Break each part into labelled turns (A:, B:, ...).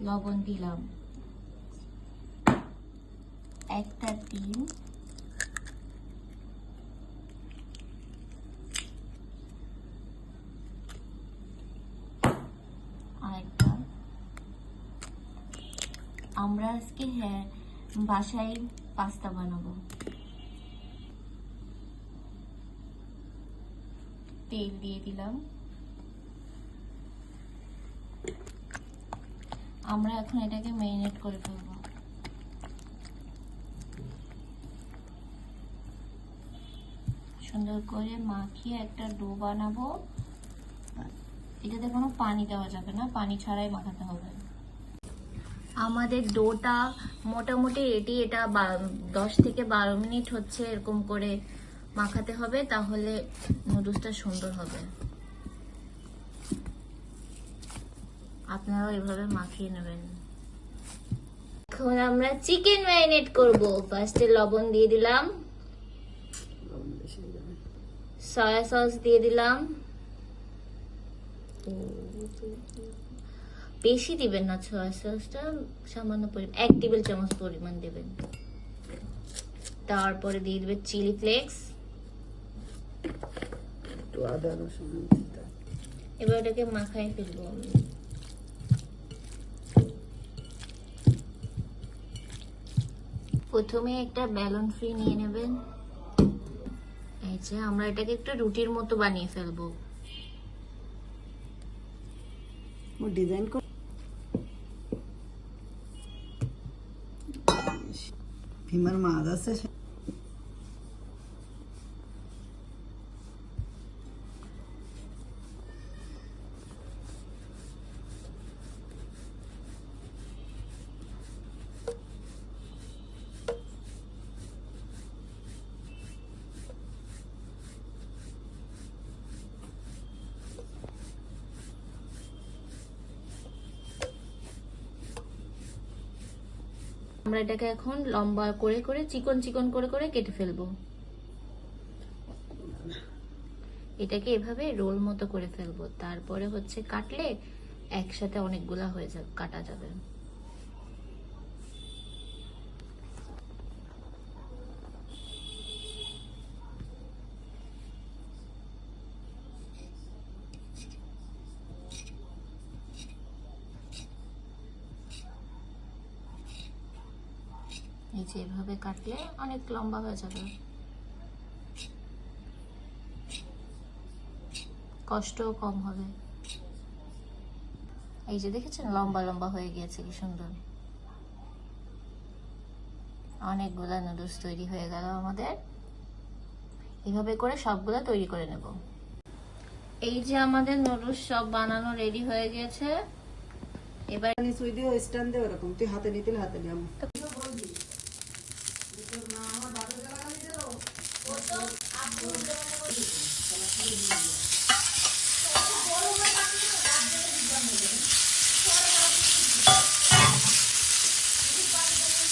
A: লবণ দিলাম। একটা ডিম। আরেকটা। আমরা আজকে হ্যাঁ বাসায় পাস্তা বানাবো। তেল দিয়ে দিলাম। আমরা এখন এটাকে ম্যারিনেট করে ফেলব। সুন্দর করে মাখিয়ে একটা ডো বানাবো। এটাতে কোনো পানি দেওয়া যাবে না, পানি ছাড়াই মাখাতে হবে। আমাদের ডোটা মোটামুটি রেডি এটা দশ থেকে বারো মিনিট হচ্ছে এরকম করে মাখাতে হবে, তাহলে নুডলসটা সুন্দর হবে। আপনারাও এভাবে মাখিয়ে নেবেন। এখন আমরা চিকেন ম্যারিনেট করব। ফার্স্টে লবণ দিয়ে দিলাম। সয়া সস দিয়ে দিলাম। বেশি দিবেন না সয়া সসটা সামান্য পরিমাণ এক টেবিল চামচ পরিমাণ দেবেন। তারপরে দিয়ে দিবে চিলি ফ্লেক্স এবার এটাকে মাখাই ফেলব আমি। প্রথমে একটা ব্যালন ফ্রি নিয়ে নেবেন। এই যে আমরা এটাকে একটা রুটির মতো বানিয়ে ফেলব।
B: ডিজাইন ফিমার মাছ আছে।
A: আমরা এটাকে এখন লম্বা করে করে, চিকন চিকন করে করে কেটে ফেলব। এটাকে এভাবে রোল মতো করে ফেলব। তারপরে হচ্ছে কাটলে একসাথে অনেকগুলা হয়ে যাবে, কাটা যাবে। এই যে এভাবে কাটলে অনেক লম্বা হয়ে যাবে। কষ্টও কম হবে। এই যে দেখেছেন, লম্বা লম্বা হয়ে গিয়েছে, কি সুন্দর। অনেকগুলা নুডলস তৈরি হয়ে গেল আমাদের। এভাবে করে সবগুলো তৈরি করে নেব। এই যে আমাদের নুডলস সব বানানো রেডি হয়ে গেছে এবার
B: ওই দিয়ে স্ট্যান্ড ওরকম, তুই হাতে নিতে হাতে নিয়ে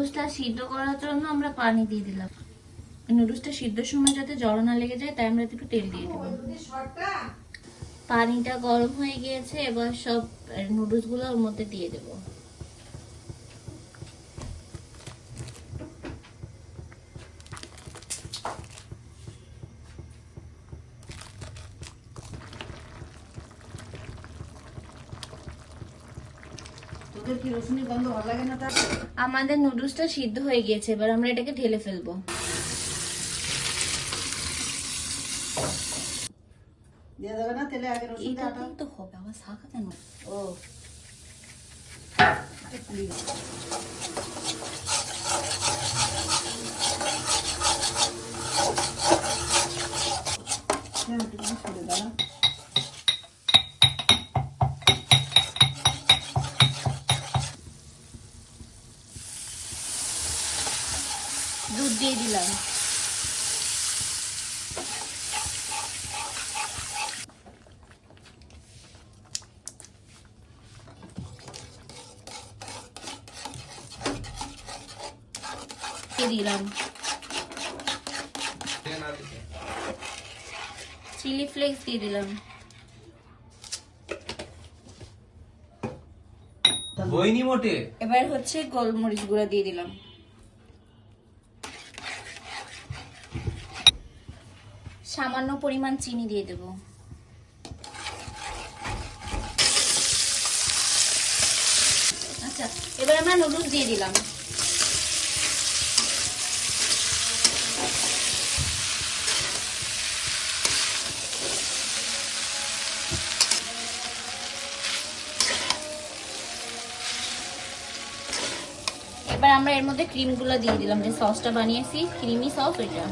A: নুডলসটা সিদ্ধ করার জন্য আমরা পানি দিয়ে দিলাম। নুডলসটা সিদ্ধর সময় যাতে জল না লেগে যায়, তাই আমরা একটু তেল দিয়ে দেবো পানিটা গরম হয়ে গিয়েছে, এবার সব নুডলসগুলো ওর মধ্যে দিয়ে দেবো।
B: তোদের কি রসুনের গন্ধ ভালো লাগে না তার
A: আমাদের নুডলসটা সিদ্ধ হয়ে গিয়েছে এবার আমরা এটাকে ঢেলে ফেলব।
B: দিয়ে দেবে না তেলে আগে
A: এটাতেই তো হবে আমার শাখা কেন
B: ও।
A: দুধ দিয়ে দিলাম। দিলাম। চিলি ফ্লেক্স দিয়ে দিলাম। এবার হচ্ছে গোলমরিচ গুঁড়া দিয়ে দিলাম। সামান্য পরিমাণ চিনি দিয়ে দেব। আচ্ছা এবার আমরা নুডলস দিয়ে দিলাম। এবার আমরা এর মধ্যে ক্রিমগুলো দিয়ে দিলাম। যে সসটা বানিয়েছি ক্রিমি সস ওইটা।